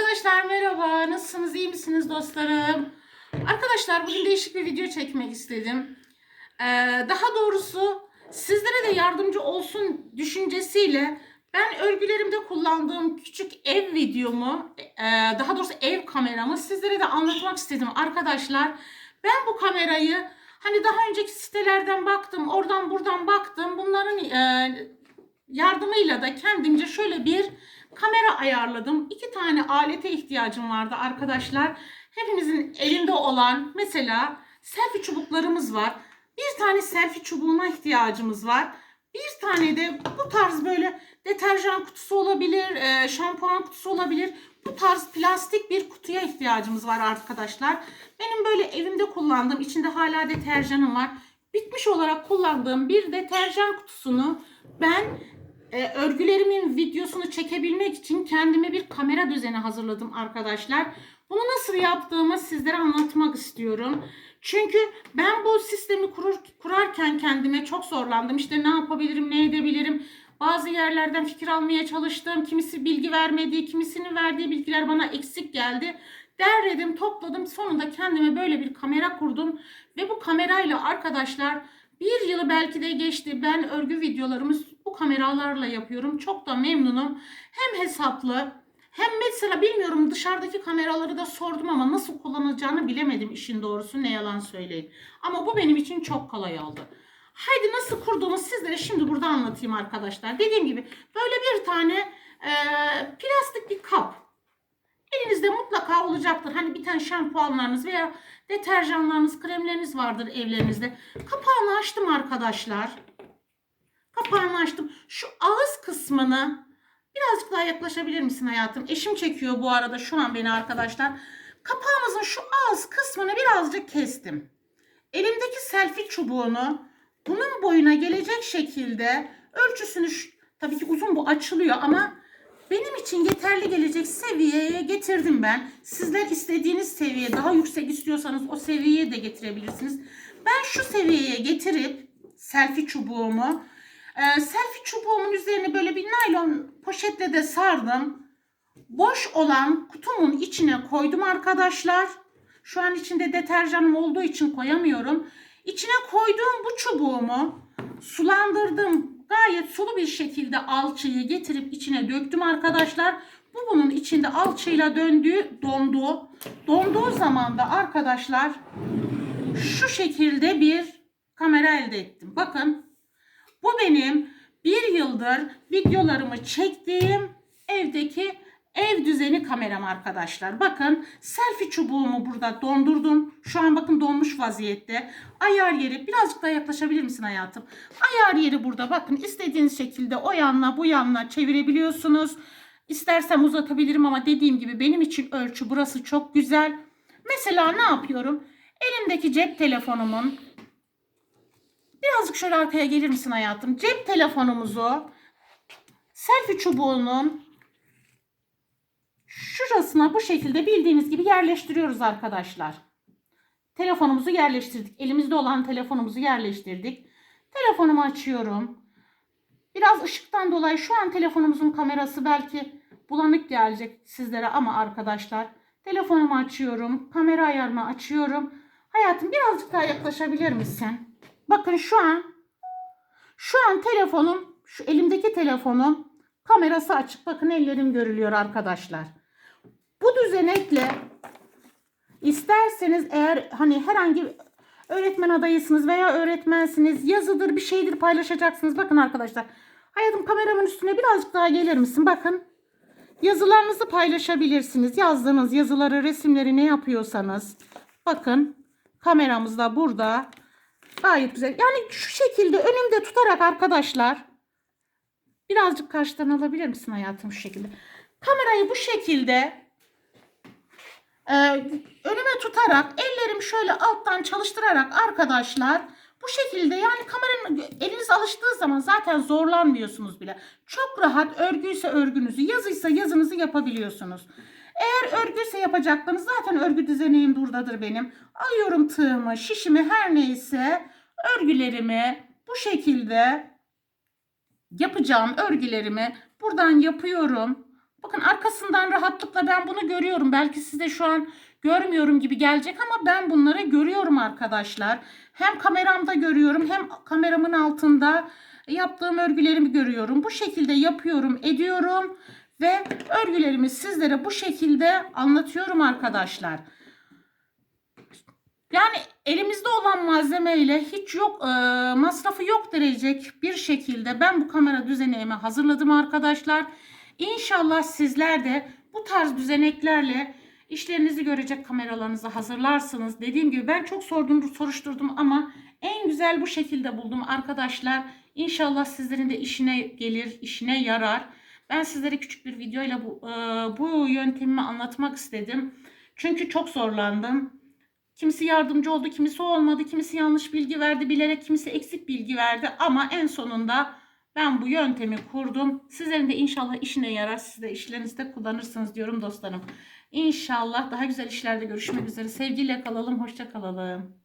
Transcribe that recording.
Arkadaşlar merhaba. Nasılsınız? iyi misiniz dostlarım? Arkadaşlar bugün değişik bir video çekmek istedim. Ee, daha doğrusu sizlere de yardımcı olsun düşüncesiyle ben örgülerimde kullandığım küçük ev videomu, e, daha doğrusu ev kameramı sizlere de anlatmak istedim arkadaşlar. Ben bu kamerayı hani daha önceki sitelerden baktım, oradan buradan baktım. Bunların e, yardımıyla da kendimce şöyle bir kamera ayarladım. İki tane alete ihtiyacım vardı arkadaşlar. Hepimizin elinde olan mesela selfie çubuklarımız var. Bir tane selfie çubuğuna ihtiyacımız var. Bir tane de bu tarz böyle deterjan kutusu olabilir, e, şampuan kutusu olabilir. Bu tarz plastik bir kutuya ihtiyacımız var arkadaşlar. Benim böyle evimde kullandığım, içinde hala deterjanım var. Bitmiş olarak kullandığım bir deterjan kutusunu ben e, örgülerimin videosunu çekebilmek için kendime bir kamera düzeni hazırladım arkadaşlar. Bunu nasıl yaptığımı sizlere anlatmak istiyorum. Çünkü ben bu sistemi kurur, kurarken kendime çok zorlandım. İşte ne yapabilirim, ne edebilirim. Bazı yerlerden fikir almaya çalıştım. Kimisi bilgi vermedi, kimisinin verdiği bilgiler bana eksik geldi. Derledim, topladım. Sonunda kendime böyle bir kamera kurdum. Ve bu kamerayla arkadaşlar bir yılı belki de geçti. Ben örgü videolarımı bu kameralarla yapıyorum. Çok da memnunum. Hem hesaplı hem mesela bilmiyorum dışarıdaki kameraları da sordum ama nasıl kullanacağını bilemedim işin doğrusu ne yalan söyleyeyim. Ama bu benim için çok kolay oldu. Haydi nasıl kurduğumu sizlere şimdi burada anlatayım arkadaşlar. Dediğim gibi böyle bir tane e, plastik bir kap. Elinizde mutlaka olacaktır. Hani bir tane şampuanlarınız veya deterjanlarınız, kremleriniz vardır evlerinizde. Kapağını açtım arkadaşlar. Kapağını açtım. Şu ağız kısmını birazcık daha yaklaşabilir misin hayatım? Eşim çekiyor bu arada şu an beni arkadaşlar. Kapağımızın şu ağız kısmını birazcık kestim. Elimdeki selfie çubuğunu bunun boyuna gelecek şekilde ölçüsünü tabii ki uzun bu açılıyor ama benim için yeterli gelecek seviyeye getirdim ben. Sizler istediğiniz seviye daha yüksek istiyorsanız o seviyeye de getirebilirsiniz. Ben şu seviyeye getirip selfie çubuğumu e, selfie çubuğumun üzerine böyle bir naylon poşetle de sardım. Boş olan kutumun içine koydum arkadaşlar. Şu an içinde deterjanım olduğu için koyamıyorum. İçine koyduğum bu çubuğumu sulandırdım. Şekilde alçıyı getirip içine döktüm arkadaşlar. Bu bunun içinde alçıyla döndüğü dondu. Donduğu zaman da arkadaşlar şu şekilde bir kamera elde ettim. Bakın bu benim bir yıldır videolarımı çektiğim evdeki ev düzeni kameram arkadaşlar. Bakın selfie çubuğumu burada dondurdum. Şu an bakın donmuş vaziyette. Ayar yeri birazcık daha yaklaşabilir misin hayatım? Ayar yeri burada bakın istediğiniz şekilde o yanla bu yanla çevirebiliyorsunuz. İstersem uzatabilirim ama dediğim gibi benim için ölçü burası çok güzel. Mesela ne yapıyorum? Elimdeki cep telefonumun Birazcık şöyle arkaya gelir misin hayatım? Cep telefonumuzu selfie çubuğunun şurasına bu şekilde bildiğiniz gibi yerleştiriyoruz arkadaşlar. Telefonumuzu yerleştirdik. Elimizde olan telefonumuzu yerleştirdik. Telefonumu açıyorum. Biraz ışıktan dolayı şu an telefonumuzun kamerası belki bulanık gelecek sizlere ama arkadaşlar telefonumu açıyorum. Kamera ayarını açıyorum. Hayatım birazcık daha yaklaşabilir misin? Bakın şu an şu an telefonum şu elimdeki telefonum kamerası açık. Bakın ellerim görülüyor arkadaşlar. Bu düzenekle isterseniz eğer hani herhangi öğretmen adayısınız veya öğretmensiniz yazıdır bir şeydir paylaşacaksınız. Bakın arkadaşlar hayatım kameramın üstüne birazcık daha gelir misin? Bakın yazılarınızı paylaşabilirsiniz. Yazdığınız yazıları resimleri ne yapıyorsanız bakın kameramız da burada. Gayet güzel. Yani şu şekilde önümde tutarak arkadaşlar birazcık karşıdan alabilir misin hayatım şu şekilde? Kamerayı bu şekilde e, önüme tutarak ellerimi şöyle alttan çalıştırarak arkadaşlar bu şekilde yani kameranın eliniz alıştığı zaman zaten zorlanmıyorsunuz bile. Çok rahat örgüyse örgünüzü yazıysa yazınızı yapabiliyorsunuz. Eğer örgüyse yapacaklarınız zaten örgü düzeneğim buradadır benim. Alıyorum tığımı, şişimi her neyse örgülerimi bu şekilde yapacağım örgülerimi buradan yapıyorum. Bakın arkasından rahatlıkla ben bunu görüyorum. Belki size şu an görmüyorum gibi gelecek ama ben bunları görüyorum arkadaşlar. Hem kameramda görüyorum hem kameramın altında yaptığım örgülerimi görüyorum. Bu şekilde yapıyorum, ediyorum ve örgülerimi sizlere bu şekilde anlatıyorum arkadaşlar. Yani elimizde olan malzemeyle hiç yok e, masrafı yok derecek bir şekilde ben bu kamera düzeneğimi hazırladım arkadaşlar. İnşallah sizler de bu tarz düzeneklerle işlerinizi görecek kameralarınızı hazırlarsınız. Dediğim gibi ben çok sordum, soruşturdum ama en güzel bu şekilde buldum arkadaşlar. İnşallah sizlerin de işine gelir, işine yarar. Ben sizlere küçük bir videoyla bu, e, bu yöntemimi anlatmak istedim. Çünkü çok zorlandım. Kimisi yardımcı oldu, kimisi olmadı, kimisi yanlış bilgi verdi bilerek, kimisi eksik bilgi verdi ama en sonunda ben bu yöntemi kurdum. Sizlerin de inşallah işine yarar, siz de işlerinizde kullanırsınız diyorum dostlarım. İnşallah daha güzel işlerde görüşmek üzere. Sevgiyle kalalım, hoşça kalalım.